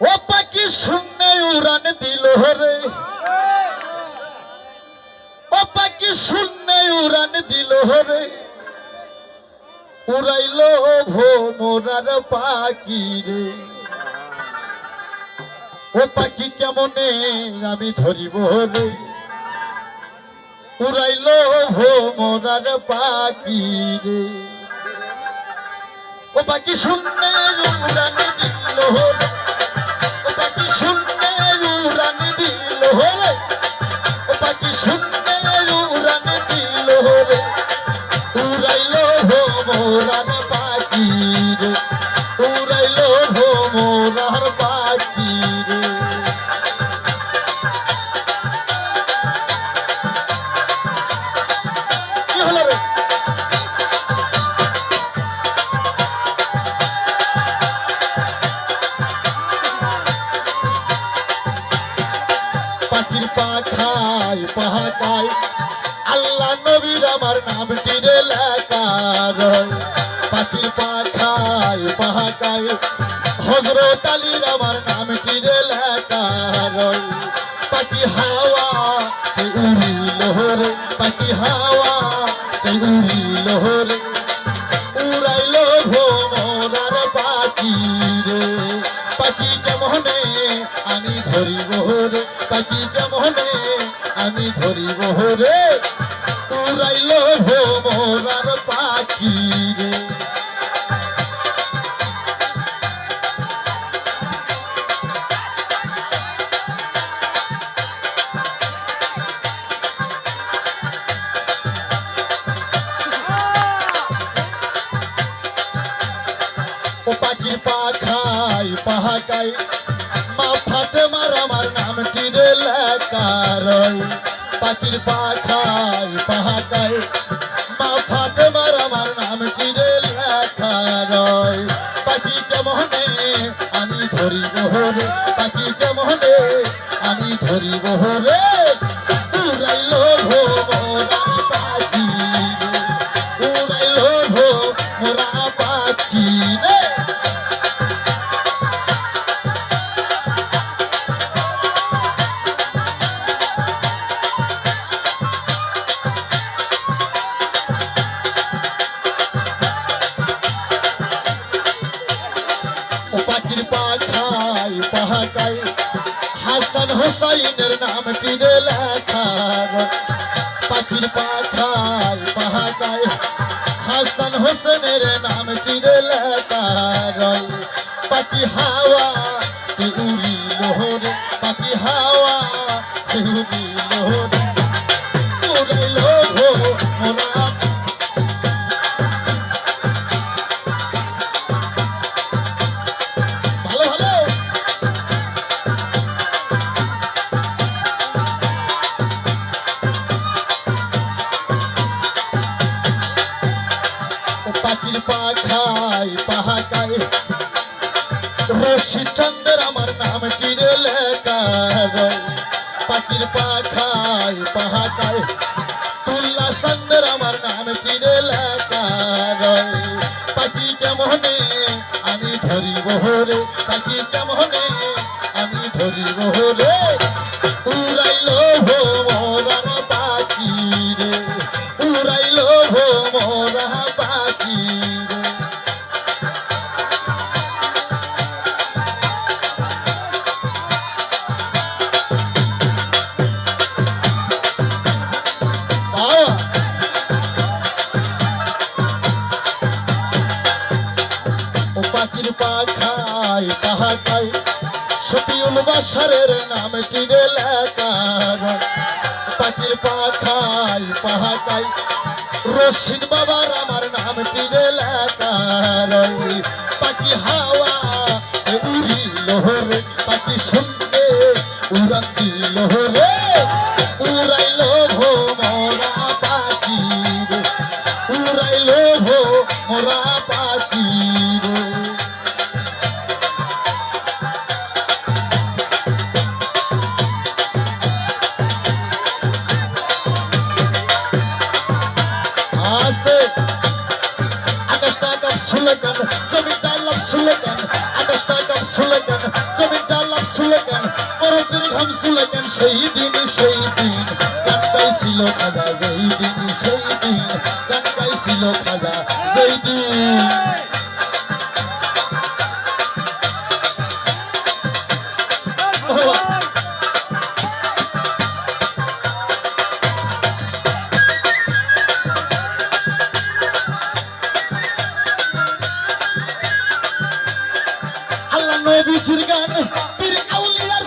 ও পাখি শূন্যে উড়ান দিল রে ও পাখি শূন্যে উড়ান দিল রে উড়াইল ভোমরার পাখি রে। ও পাখি কেমনে আমি ধরিব রে উড়াইল ভোমরার পাখি রে। ও পাখি শূন্যে উড়ান দিল রে শূন্যে উড়ান দিল রে আল্লাহ নবীর আমার নামটি রে লেখা রয়। পাখির পাখায়, পাহাকায়, হজরত আলীর আমার নামটি রে লেখা পাখি হাওয়া উড়িল রে পাহাকায় মা মার আমার নামটি রে লেখা রয়? পাখির পাখায় পাহাকায় মা মার আমার নামটি রে লেখা রয়? পাখি কেমনে আমি ধরিব রে? পাখি কেমনে আমি ধরিব রে? পাহাকায় হাসান হোসাইনের নামটি রে লেখার। পাখির পাখায় পাহাকায় হাসান হোসেনের নামটি রশি আমার নাম কিনে লেখা। পাখির পাখায় পাহাকায় তুল্লা চন্দ্র আমার নাম কিনে লেখা। পাখি কেমনে আমি ধরিব রে পাখি কেমনে আমি ধরিব রে উড়াইল ভোমরার বাসারের নাম লেখা রয়। পাখির পাখায় পাহাকায় রশিদ বাবার আমার নাম টিরে লেখা পাখি হাওয়া, এ উড়িল রে পাখি শুনতে উড়ান দিল রে উড়াইল ভোমরা পাখি রে উড়াইল পাখি আকাশটা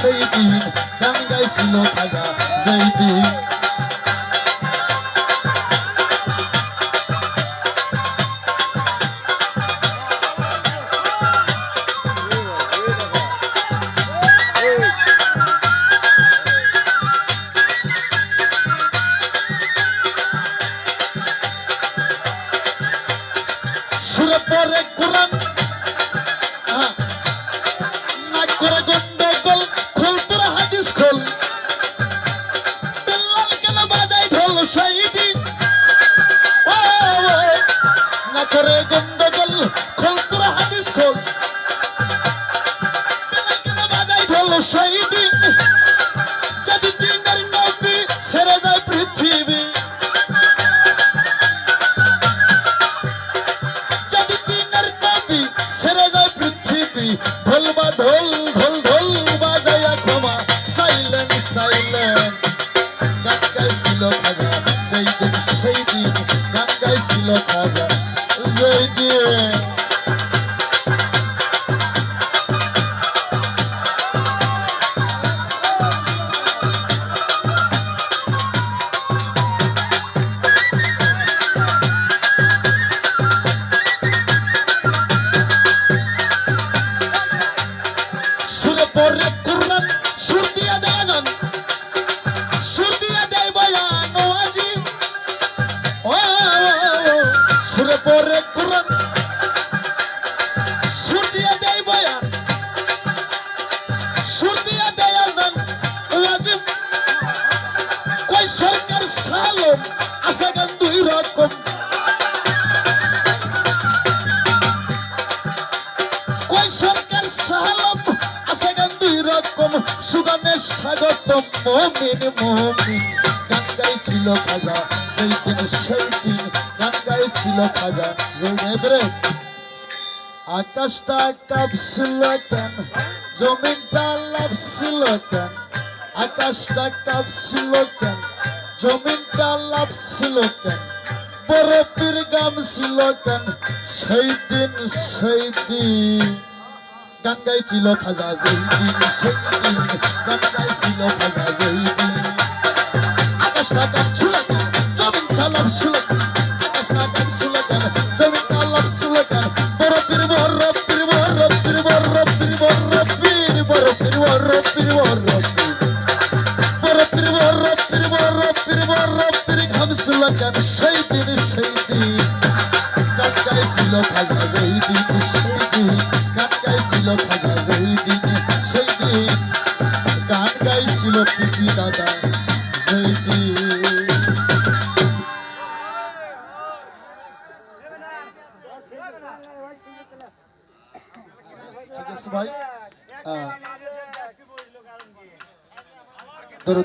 জয়তি গান গাইছিল খাজা জয়তি সুরে পরে কোরআন দিন যদি দিনের নবী ছেড়ে যায় পৃথিবী। যদি দিনের নবী ছেড়ে যায় পৃথিবী, ঢোল ঢোল ঢোল ঢোল। সুগানে স্বাগতম মমিন মমিন। গান গাইছিল খাজা, সেই দিন সেই দিন গান গাইছিল খাজা। রে। আকাশটা কাঁপছিল কেন? জমিনটা লাভছিল কেন? আকাশটা কাঁপছিল কেন? জমিনটা লাভছিল কেন? বরফের গাম ছিল কেন? সেই দিন সেই দিন। গান গাইছিল খাজা যেই দিন সেই দিন গান গাইছিল খাজা যেই দিন আকাশটা কাঁপছিল কেন জমিনটা লাভছিল কেন আকাশটা কাঁপছিল কেন জমিনটা লাভছিল কেন বরফের বরফের বরফের বরফের বরফের বরফের বরফের বরফের বরফের বরফের বরফের বরফের ঘামছিল কেন সেই দিন সেই সত্যি দাদা ঠিক আছে ভাই। দরদি